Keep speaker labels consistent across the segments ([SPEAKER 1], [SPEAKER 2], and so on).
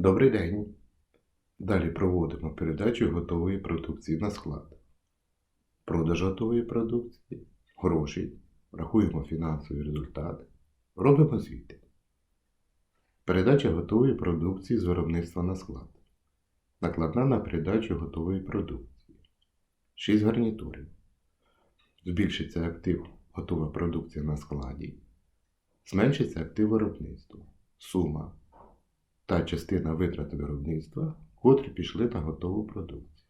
[SPEAKER 1] Добрий день. Далі проводимо передачу готової продукції на склад. Продаж готової продукції, гроші, рахуємо фінансові результати, робимо звіти. Передача готової продукції з виробництва на склад. Накладна на передачу готової продукції. 6 гарнітурів. Збільшиться актив готова продукція на складі. Зменшиться актив виробництва. Сума та частина витрат виробництва, котрі пішли на готову продукцію.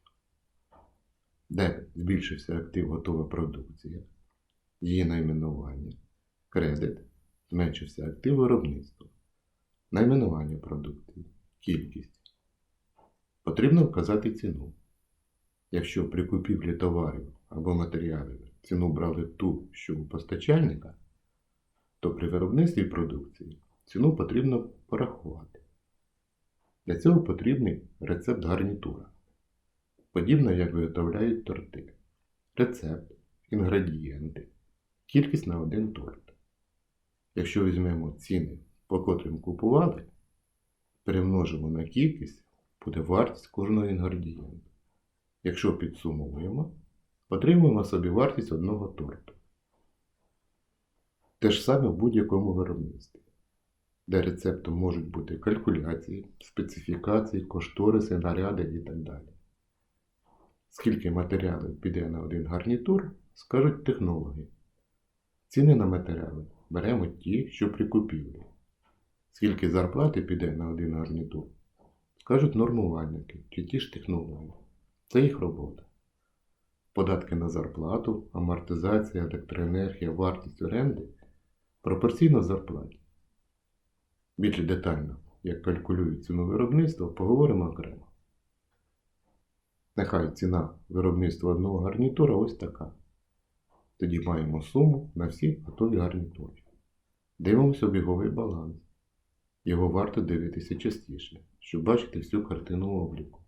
[SPEAKER 1] Дебет збільшився актив готова продукція, її найменування, кредит зменшився актив виробництва, найменування продукції, кількість. Потрібно вказати ціну. Якщо при купівлі товарів або матеріалів ціну брали ту, що у постачальника, то при виробництві продукції ціну потрібно порахувати. Для цього потрібний рецепт гарнітура. Подібно як виготовляють торти. Рецепт, інгредієнти, кількість на один торт. Якщо візьмемо ціни, по котрим купували, перемножимо на кількість, буде вартість кожного інгредієнту. Якщо підсумовуємо, отримуємо собі вартість одного торту. Те ж саме в будь-якому виробництві де рецептом можуть бути калькуляції, специфікації, кошториси, наряди і так далі. Скільки матеріалів піде на один гарнітур, скажуть технологи. Ціни на матеріали беремо ті, що при купівлі. Скільки зарплати піде на один гарнітур, скажуть нормувальники чи ті ж технологи. Це їх робота. Податки на зарплату, амортизація, електроенергія, вартість оренди пропорційно зарплаті. Більш детально, як калькулюють ціну виробництва, поговоримо окремо. Нехай ціна виробництва одного гарнітура ось така. Тоді маємо суму на всі готові гарнітури. Дивимося обіговий баланс. Його варто дивитися частіше, щоб бачити всю картину обліку.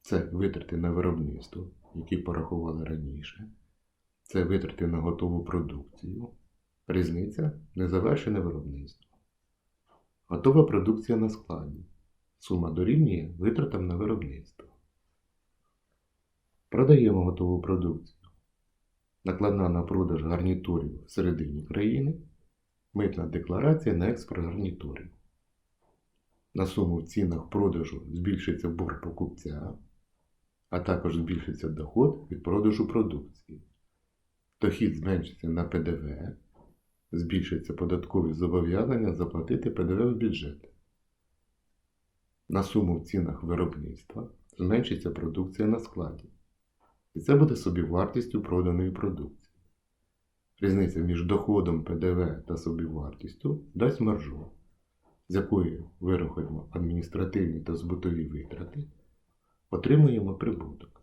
[SPEAKER 1] Це витрати на виробництво, які порахували раніше. Це витрати на готову продукцію. Різниця незавершене виробництво. Готова продукція на складі. Сума дорівнює витратам на виробництво. Продаємо готову продукцію. Накладна на продаж гарнітурів всередині країни. Митна декларація на експорт гарнітурів. На суму в цінах продажу збільшиться борг покупця, а також збільшиться доход від продажу продукції. Дохід зменшиться на ПДВ збільшаться податкові зобов'язання заплатити ПДВ в бюджет. На суму в цінах виробництва зменшиться продукція на складі. І це буде собівартістю проданої продукції. Різниця між доходом ПДВ та собівартістю дасть маржу, з якої вирахуємо адміністративні та збутові витрати, отримуємо прибуток.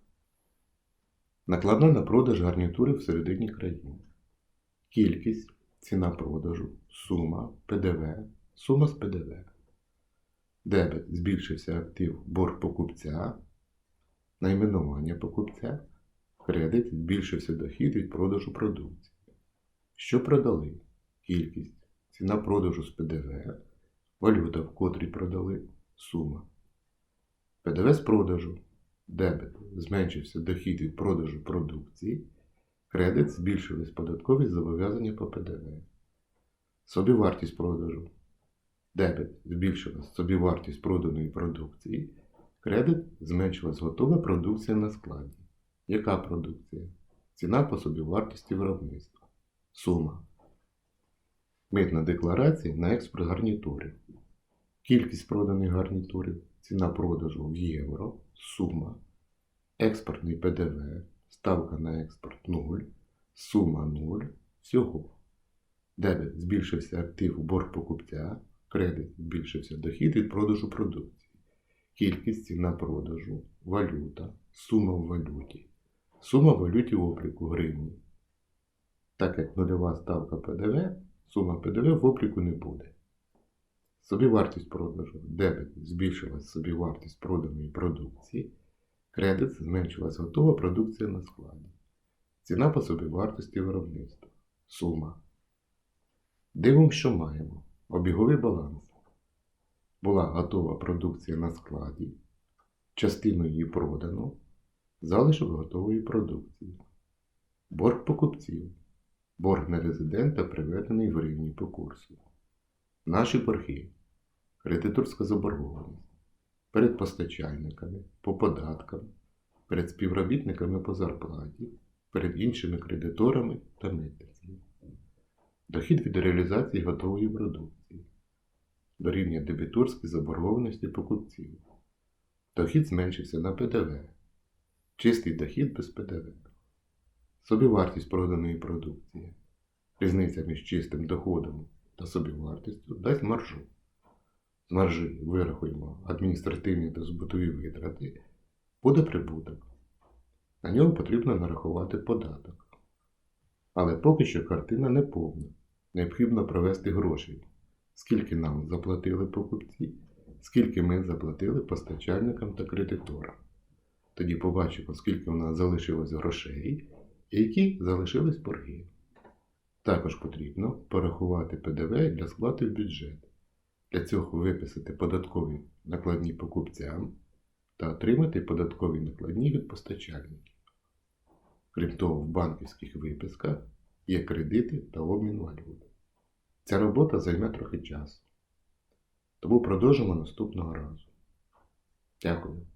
[SPEAKER 1] Накладна на продаж гарнітури всередині країни. Кількість ціна продажу, сума, ПДВ, сума з ПДВ. Дебет збільшився актив борг покупця, найменування покупця, кредит збільшився дохід від продажу продукції. Що продали? Кількість, ціна продажу з ПДВ, валюта, в котрій продали, сума. ПДВ з продажу, дебет зменшився дохід від продажу продукції. Кредит збільшились податкові зобов'язання по ПДВ. Собівартість продажу. Дебет збільшилась собівартість проданої продукції. Кредит зменшилась готова продукція на складі. Яка продукція? Ціна по собівартості виробництва. Сума. Митна декларація на експорт гарнітурів. Кількість проданих гарнітурів. Ціна продажу в євро. Сума. Експортний ПДВ. Ставка на експорт 0, сума 0, всього. Дебет збільшився актив борг покупця, кредит збільшився дохід від продажу продукції, кількість ціна продажу, валюта, сума в валюті, сума в валюті обліку гривні. Так як нульова ставка ПДВ, сума ПДВ в обліку не буде. Собівартість продажу, дебет збільшилась собівартість проданої продукції. Кредит зменшилась готова продукція на складі. Ціна по собівартості виробництва. Сума. Дивимо, що маємо. Обіговий баланс. була готова продукція на складі, частину її продано, залишок готової продукції, борг покупців, борг нерезидента приведений в рівні по курсу, наші борги, кредиторська заборгованість перед постачальниками, по податкам, перед співробітниками по зарплаті, перед іншими кредиторами та митницею. Дохід від реалізації готової продукції, дорівнює дебіторській заборгованості покупців. Дохід зменшився на ПДВ, чистий дохід без ПДВ, собівартість проданої продукції, різниця між чистим доходом та собівартістю дасть маржу. З маржі вирахуємо адміністративні та збутові витрати, буде прибуток. На нього потрібно нарахувати податок. Але поки що картина не повна. Необхідно провести гроші. Скільки нам заплатили покупці, скільки ми заплатили постачальникам та кредиторам. Тоді побачимо, скільки у нас залишилось грошей і які залишились борги. Також потрібно порахувати ПДВ для сплати в бюджет. Для цього виписати податкові накладні покупцям та отримати податкові накладні від постачальників. Крім того, в банківських виписках є кредити та обмін валют. Ця робота займе трохи часу. Тому продовжимо наступного разу. Дякую.